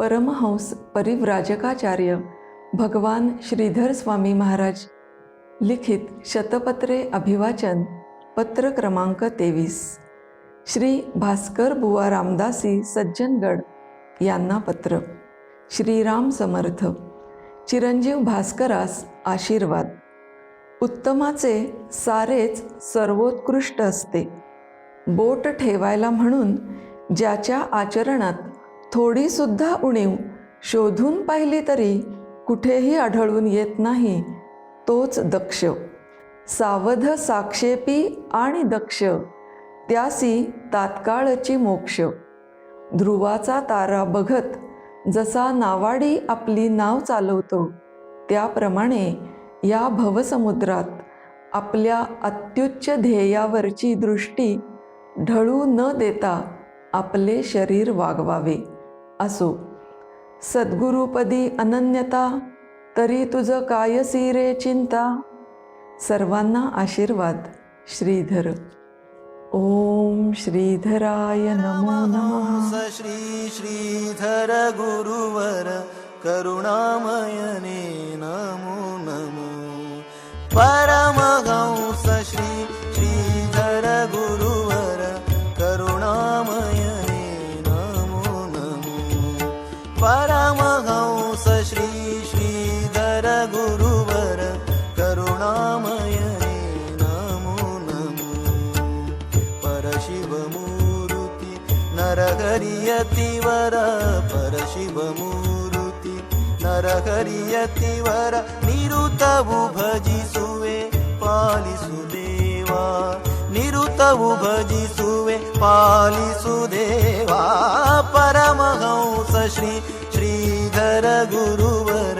परमहंस परिव्राजकाचार्य भगवान श्रीधर स्वामी महाराज. लिखित शतपत्रे अभिवाचन पत्र क्रमांक तेवीस. श्री भास्कर बुवा रामदासी सज्जनगड यांना पत्र. श्रीराम समर्थ. चिरंजीव भास्करास आशीर्वाद. उत्तमाचे सारेच सर्वोत्कृष्ट असते. बोट ठेवायला म्हणून ज्याच्या आचरणात थोडीसुद्धा उणीव शोधून पाहिली तरी कुठेही आढळून येत नाही. तोच दक्ष. सावध साक्षेपी आणि दक्ष. त्यासी तात्काळची मोक्ष. ध्रुवाचा तारा बघत जसा नावाडी आपली नाव चालवतो त्याप्रमाणे या भवसमुद्रात आपल्या अत्युच्च ध्येयावरची दृष्टी ढळू न देता आपले शरीर वागवावे. असो. सद्गुरुपदी अनन्यता तरी तुझं कायसी रे चिंता. सर्वांना आशीर्वाद श्रीधर. ओम श्रीधराय नमो नमः. श्री श्रीधर गुरुवर करुणामयने नमो नमो. परमग परमहंस श्री श्रीधर गुरुवर करुणामयने नमो नमो। परशिवमूर्ति नरहरियतिवर परशिवमूर्ति नरहरियतिवर निरुतवु भजिसुवे पालिसुदेवा। निरुतवु भजिसुवे पालिसुदेवा। परमहंस श्री श्रीधर गुरुवर